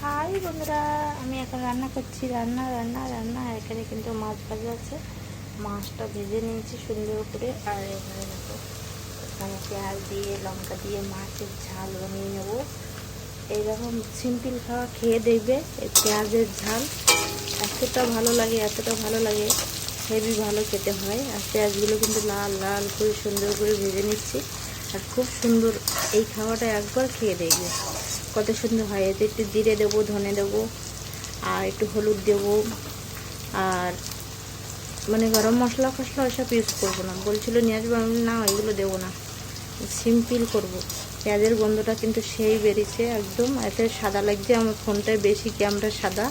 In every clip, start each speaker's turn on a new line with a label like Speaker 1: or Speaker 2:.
Speaker 1: High বন্ধুরা, আমি এখন রান্না করছি। রান্না রান্না রান্না। এখানে কিন্তু মাছ ভাজা আছে। মাছটা ভেজে নিয়েছি সুন্দর করে। আর এখানে দেখো, এখানে পেঁয়াজ দিয়ে, লঙ্কা দিয়ে মাছের ঝাল বানিয়ে নেব। এইরকম সিম্পল খাওয়া খেয়ে দেখবে এই পেঁয়াজের ঝাল। এতটা ভালো লাগে, এতটা ভালো লাগে। হেভি ভালো খেতে হয়। আর পেঁয়াজগুলো কিন্তু লাল লাল করে সুন্দর করে ভেজে নিচ্ছি। আর খুব সুন্দর এই খাওয়াটা একবার খেয়ে দেখবে। কত সুন্দর হয়। এতে একটু জিরে দেবো, ধনে দেবো, আর একটু হলুদ দেবো, আর মানে গরম মশলা ফসলা ওইসব ইউজ করব না। বলছিল নিয়ে আসব আমি না, এগুলো দেবো না। সিম্পল করব। পেঁয়াজের গন্ধটা কিন্তু সেই বেরিয়েছে একদম। এতে সাদা লাগছে, আমার ফোনটায় বেশি ক্যামেরা সাদা।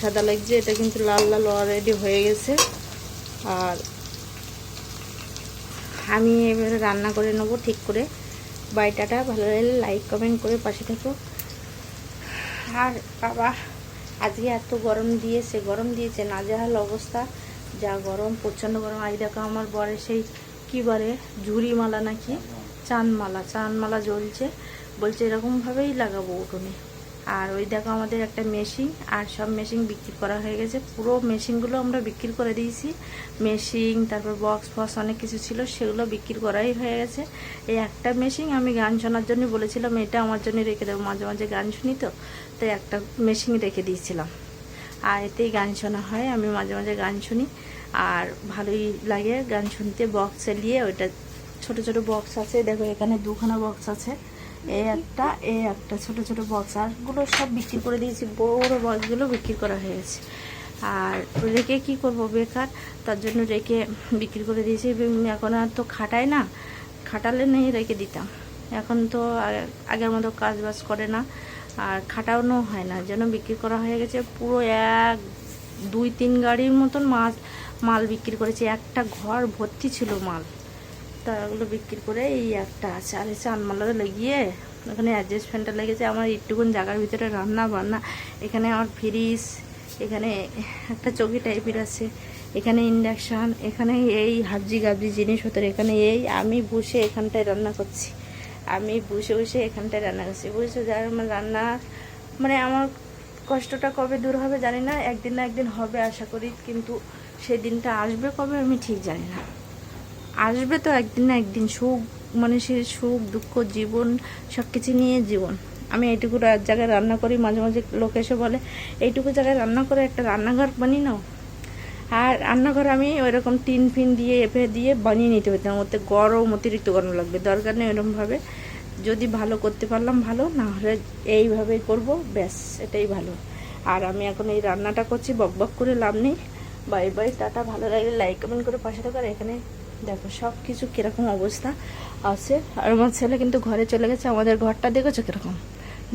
Speaker 1: সাদা লাগছে, এটা কিন্তু লাল লাল অলরেডি হয়ে গেছে। আর আমি এবারে রান্না করে নেব ঠিক করে। বাড়িটাটা ভালো লাগলে লাইক কমেন্ট করে পাশে থাকো। আর বাবা, আজকে এত গরম দিয়েছে গরম দিয়েছে না যাহাল অবস্থা। যা গরম, প্রচণ্ড গরম। আজ দেখো আমার বরে সেই কী বলে ঝুড়ি মালা নাকি? চানমালা চানমালা জ্বলছে। বলছে, এরকমভাবেই লাগাবো উঠোনে। আর ওই দেখো আমাদের একটা মেশিন আর সব মেশিন বিক্রি করা হয়ে গেছে। পুরো মেশিনগুলো আমরা বিক্রি করে দিয়েছি। মেশিন তারপর বক্স ফক্স অনেক কিছু ছিল, সেগুলো বিক্রি করাই হয়ে গেছে। এই একটা মেশিন আমি গান শোনার জন্য বলেছিলাম, এটা আমার জন্য রেখে দেবো। মাঝে মাঝে গান শুনি তো তাই একটা মেশিন রেখে দিয়েছিলাম। আর এতেই গান শোনা হয়, আমি মাঝে মাঝে গান শুনি। আর ভালোই লাগে গান শুনতে। বক্স চালিয়ে ওইটা ছোট ছোট বক্স আছে, দেখো এখানে দুখানা বক্স আছে। এই একটা এই একটা, ছোট ছোট বক্স আর আরগুলো সব বিক্রি করে দিয়েছি, বড় বক্সগুলো বিক্রি করা হয়ে গেছে। আর রেখে কি করব বেকার? তার জন্য রেখে বিক্রি করে দিয়েছি এখন আর তো খাটায় না। খাটালে নেই, রেখে দিতাম। এখন তো আগের মতো কাজ বাজ করে না, আর খাটানো হয় না। যেন বিক্রি করা হয়ে গেছে, পুরো এক, দুই, তিন গাড়ির মতন মাছ মাল বিক্রি করেছে। একটা ঘর ভর্তি ছিল মাল। তা ওগুলো বিক্রি করে এই একটা আছে। আর এসে আনমালাতে লাগিয়ে ওখানে অ্যাডজাস্ট ফ্যানটা লেগেছে। আমার একটুকুন জায়গার ভিতরে রান্না বান্না এখানে আমার ফ্রিজ এখানে একটা চৌকি টাইপের আছে। এখানে ইন্ডাকশান এখানে এই হাবজি গাবজি জিনিসপত্র, এখানে এই। আমি বসে এখানটায় রান্না করছি। আমি বসে বসে এখানটায় রান্না করছি। বুঝছ যার আমার রান্না মানে আমার কষ্টটা কবে দূর হবে জানি না। একদিন না একদিন হবে আশা করি, কিন্তু সেই দিনটা আসবে কবে আমি ঠিক জানি না। আসবে তো একদিন না একদিন, সুখ, মানুষের সুখ, দুঃখ, জীবন সব কিছু নিয়ে জীবন। আমি এইটুকু জায়গায় রান্না করি, মাঝে মাঝে লোক এসে বলে, এইটুকু জায়গায় রান্না করে একটা রান্নাঘর বানিয়ে নাও। আর রান্নাঘর আমি ওইরকম টিন ফিন দিয়ে, এপে দিয়ে বানিয়ে নিতে পারতাম ওতে গরম, অতিরিক্ত গরম লাগবে। দরকার নেই এরকমভাবে যদি ভালো করতে পারলাম ভালো, না হলে এইভাবেই করব, ব্যাস, এটাই ভালো। আর আমি এখন এই রান্নাটা করছি, বক বক করে লাভ নেই। Bye bye, tata. ভালো লাগলে লাইক, কমেন্ট করে পাশে থাকার এখানে দেখো সব কিছু কীরকম অবস্থা আছে। আর আমার ছেলে কিন্তু ঘরে চলে গেছে, আমাদের ঘরটা দেখেছ কীরকম?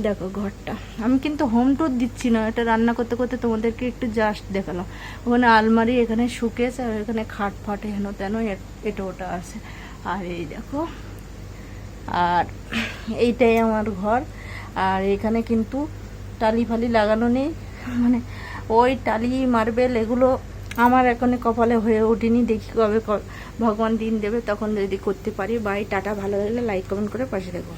Speaker 1: দেখো ঘরটা। আমি কিন্তু হোম টুর দিচ্ছি না, এটা রান্না করতে করতে তোমাদেরকে একটু জাস্ট দেখালাম। ওখানে আলমারি, এখানে শুকেস আর এখানে খাট ফাট হেন তেন এটা ওটা আছে। আর এই দেখো, আর এইটাই আমার ঘর। আর এখানে কিন্তু টালি ফালি লাগানো নেই। মানে ওই টালি, মার্বেল, এগুলো আমার এখনই কপালে হয়ে ওঠেনি, দেখি কবে ভগবান দিন দেবে, তখন যদি করতে পারি। বাই, টাটা, ভালো লাগলে লাইক কমেন্ট করে পাশে দেখো